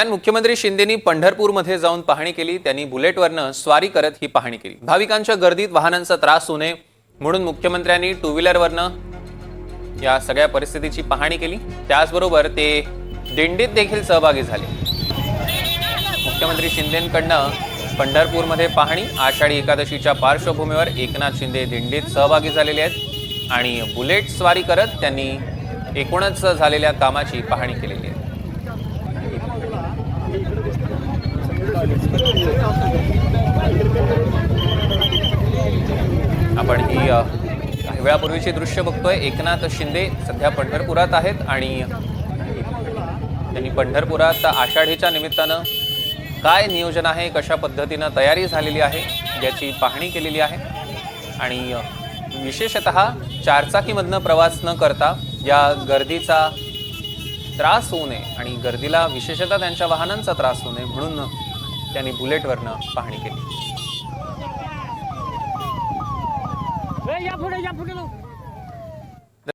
दरम्यान मुख्यमंत्री शिंदेनी पंढरपूरमध्ये जाऊन पाहणी केली. त्यांनी बुलेटवरनं स्वारी करत ही पाहणी केली. भाविकांच्या गर्दीत वाहनांचा त्रास होऊ नये म्हणून मुख्यमंत्र्यांनी टू व्हीलरवरनं या सगळ्या परिस्थितीची पाहणी केली. त्याचबरोबर ते दिंडीत देखील सहभागी झाले. मुख्यमंत्री शिंदेकडनं पंढरपूरमध्ये पाहणी. आषाढी एकादशीच्या पार्श्वभूमीवर एकनाथ शिंदे दिंडीत सहभागी झालेले आहेत आणि बुलेट स्वारी करत त्यांनी एकूणच झालेल्या कामाची पाहणी केलेली आहे. आपण ही काही वेळापूर्वीचे दृश्य बघतोय. एकनाथ शिंदे सध्या पंढरपुरात आहेत आणि त्यांनी पंढरपुरात आषाढीच्या निमित्तानं काय नियोजन आहे कशा पद्धतीनं तयारी झालेली आहे याची पाहणी केलेली आहे. आणि विशेषत चारचाकीमधनं प्रवास न करता या गर्दीचा त्रास होऊ नये आणि गर्दीला विशेषतः त्यांच्या वाहनांचा त्रास होऊ नये म्हणून त्यांनी बुलेटवरनं पाहणी केली.